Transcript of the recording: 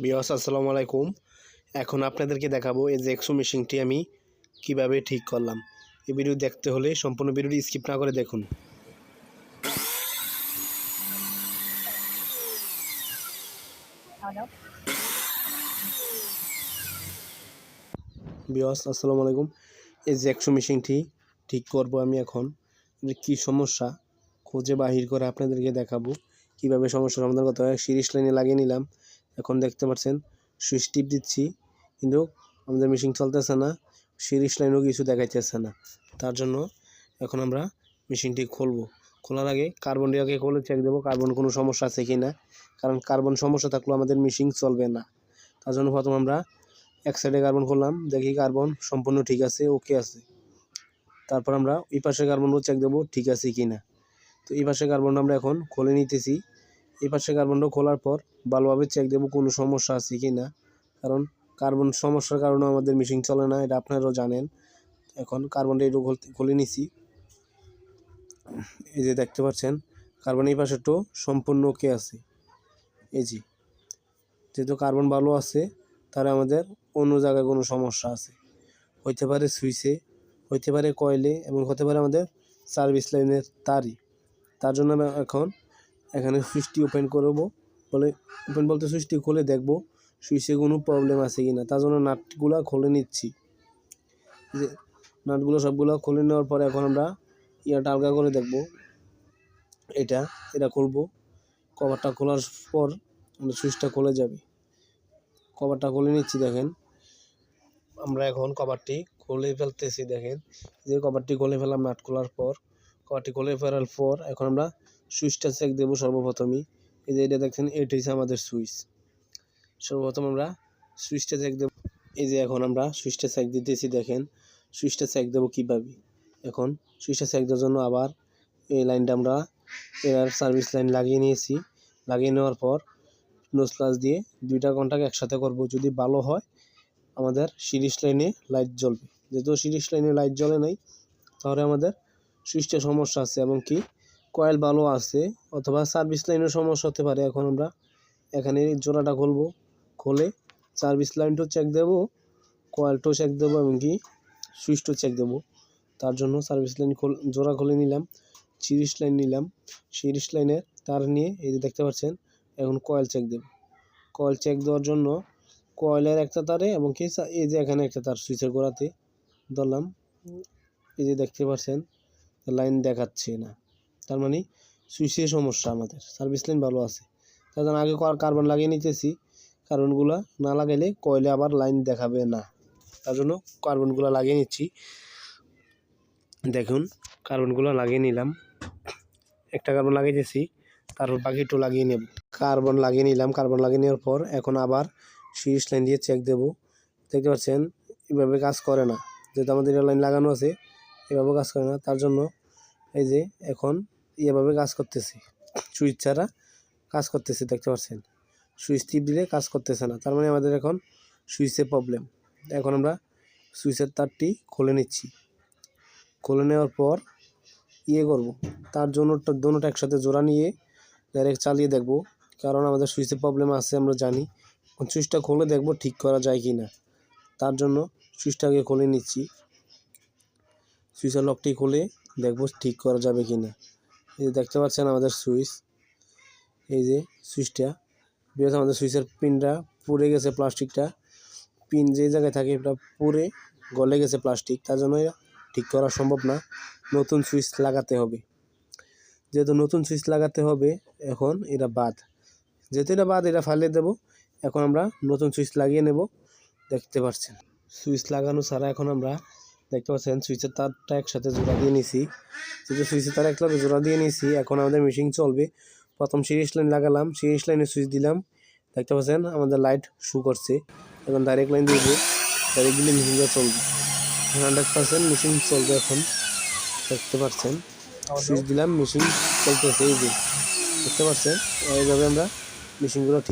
বিয়স আসসালামু আলাইকুম। এখন আপনাদেরকে দেখাবো এই যে এক্সো মেশিনটি আমি কীভাবে ঠিক করলাম। এই ভিডিও দেখতে হলে সম্পূর্ণ ভিডিওটি স্কিপ না করে দেখুন। বিয়স আসসালামু আলাইকুম। এই যে একশো মেশিনটি ঠিক করব আমি এখন। কী সমস্যা খুঁজে বাহির করে আপনাদেরকে দেখাবো। কীভাবে সমস্যা সমাধান করতে হয়। সিরিজ লাইনে লাগিয়ে নিলাম। এখন দেখতে পাচ্ছেন, সুইচ টিপ দিচ্ছি, কিন্তু আমাদের মেশিন চলতেছে না সিরিজ লাইনও কিছু দেখাইতেছে না। তার জন্য এখন আমরা মেশিনটি খুলবো। খোলার আগে কার্বনটি আগে খুলে চেক দেবো কার্বন কোনো সমস্যা আছে কি না কারণ কার্বন সমস্যা থাকলেও আমাদের মেশিন চলবে না। তার জন্য প্রথম আমরা এক সাইডে কার্বন খুললাম, দেখি কার্বন সম্পূর্ণ ঠিক আছে ওকে আছে। তারপর আমরা এই পাশে কার্বনও চেক দেবো, ঠিক আছে কি না তো এই পাশে কার্বনটা আমরা এখন খুলে নিতেছি। এই পাশে কার্বনটা খোলার পর ভালোভাবে চেক দেবো কোনো সমস্যা আছে কি না কারণ কার্বন সমস্যার কারণে আমাদের মেশিন চলে না, এটা আপনারাও জানেন। এখন কার্বনটা একটু খুলে নিছি। এই যে দেখতে পাচ্ছেন কার্বন এই পাশেরটাও সম্পূর্ণ ওকে আছে। এই যে, যেহেতু কার্বন ভালো আছে, তাহলে আমাদের অন্য জায়গায় কোনো সমস্যা আছে। হইতে পারে সুইচে, হইতে পারে কয়েলে এবং হতে পারে আমাদের সার্ভিস লাইনের তারই। তার জন্য এখন এখানে সুইচটি ওপেন করব। বলে ওপেন বলতে সুইচটি খুলে দেখব সুইচে কোনো প্রবলেম আছে কি না তার জন্য নাটগুলো খুলে নিচ্ছি। যে নাটগুলো সবগুলো খুলে নেওয়ার পরে এখন আমরা ইয়াটা আলগা করে দেখব। এটা এটা খুলব। কভারটা খোলার পর আমাদের সুইচটা খুলে যাবে। কভারটা খুলে নিচ্ছি দেখেন। আমরা এখন কভারটি খুলে ফেলতেছি দেখেন। যে কভারটি খুলে ফেলাম নাট খোলার পর। কভারটি খুলে ফেলার পর এখন আমরা সুইচটা চেক দেবো সর্বপ্রথমই। এই যে এটা দেখছেন এটা হচ্ছে আমাদের সুইচ। সর্বপ্রথম আমরা সুইচটা চেক দেবো। এই যে এখন আমরা সুইচটা চেক দিতেছি, দেখেন, সুইচটা চেক দেবো কীভাবে? এখন সুইচটা চেক দেওয়ার জন্য আবার এই লাইনটা আমরা এয়ার সার্ভিস লাইন লাগিয়ে নিয়েছি। লাগিয়ে নেওয়ার পর নোজ প্লাস দিয়ে দুইটা কন্টাক্ট একসাথে করব। যদি ভালো হয়, আমাদের সিরিজ লাইনে লাইট জ্বলবে। যেহেতু সিরিজ লাইনে লাইট জ্বলে নাই, তাহলে আমাদের সুইচটা সমস্যা আছে। এবং কি? কয়েল ভালো আছে অথবা সার্ভিস লাইনের সমস্যা হতে পারে। এখন আমরা এখানে জোড়াটা খুলবো। খুলে সার্ভিস লাইনটাও চেক দেবো কয়েলটাও চেক দেবো এবং কি সুইচটাও চেক দেবো। তার জন্য সার্ভিস লাইন খোল জোড়া খুলে নিলাম সিরিজ লাইন নিলাম। সিরিজ লাইনের তার নিয়ে এই যে দেখতে পাচ্ছেন, এখন কয়েল চেক দেব। কয়েল চেক দেওয়ার জন্য কয়েলের একটা তারে এবং কি এই যে এখানে একটা তার সুইচের গোড়াতে ধরলাম। এই যে দেখতে পাচ্ছেন লাইন দেখাচ্ছে না। তার মানে সুইচের সমস্যা আমাদের। সার্ভিস লাইন ভালো আছে। তার জন্য আগে কার্বন লাগিয়ে নিতেছি। কার্বনগুলো না লাগাইলে কয়েলে আবার লাইন দেখাবে না। তার জন্য কার্বনগুলো লাগিয়ে নিচ্ছি। দেখুন কার্বনগুলো লাগিয়ে নিলাম। একটা কার্বন লাগিয়েছি তারপর বাকিটু লাগিয়ে নেব। কার্বন লাগিয়ে নিলাম। কার্বন লাগিয়ে নেওয়ার পর এখন আবার সিরিজ লাইন দিয়ে চেক দেব। দেখতে পাচ্ছেন, এভাবে কাজ করে না। যেহেতু আমাদের লাইন লাগানো আছে, এভাবে কাজ করে না। তার জন্য এই যে এখন এভাবে কাজ করতেছি। সুইচ ছাড়া কাজ করতেছি, দেখতে পাচ্ছেন? সুইচ টিপ দিলে কাজ করতেছে না। তার মানে আমাদের এখন সুইচের প্রবলেম এখন আমরা সুইচের তারটি খুলে নিচ্ছি। খুলে নেওয়ার পর ইয়ে করব। তার জন্য দোনোটা একসাথে জোড়া নিয়ে ডাইরেক্ট চালিয়ে দেখব। কারণ আমাদের সুইচের প্রবলেম আছে, আমরা জানি। সুইচটা খুলে দেখব ঠিক করা যায় কি না তার জন্য সুইচটাকে খুলে নিচ্ছি। সুইচের লকটি খুলে দেখব ঠিক করা যাবে কি না এই যে দেখতে পাচ্ছেন আমাদের সুইচ। এই যে সুইচটা। বিকজ আমাদের সুইচের পিনটা পুড়ে গেছে প্লাস্টিকটা। পিন যে জায়গায় থাকে এটা পুড়ে গলে গেছে প্লাস্টিক। তার জন্য ঠিক করা সম্ভব না। নতুন সুইচ লাগাতে হবে। যেহেতু নতুন সুইচ লাগাতে হবে, এখন এটা বাদ। যেহেতু এটা বাদ, এটা ফালিয়ে দেব। এখন আমরা নতুন সুইচ লাগিয়ে নেব। দেখতে পাচ্ছেন। সুইচ লাগানো ছাড়া এখন আমরা দেখতে পাচ্ছেন, সুইচের তারটা একসাথে জোড়া দিয়ে নিছি। যেহেতু সুইচের তার একসাথে জোড়া দিয়ে নিছি, এখন আমাদের মেশিন চলবে। প্রথম সিরিজ লাইন লাগালাম সিরিজ লাইনে সুইচ দিলাম। দেখতে পাচ্ছেন, আমাদের লাইট শু করছে। এখন ডাইরেক্ট লাইন দিয়ে ডাইরেক্ট দিলে মেশিনটা চলবে। হান্ড্রেড পার্সেন্ট মেশিন চলবে এখন। দেখতে পাচ্ছেন, সুইচ দিলাম মেশিন চলতেছে এই যে। দেখতে পাচ্ছেন, এইভাবে আমরা মেশিনগুলো ঠিক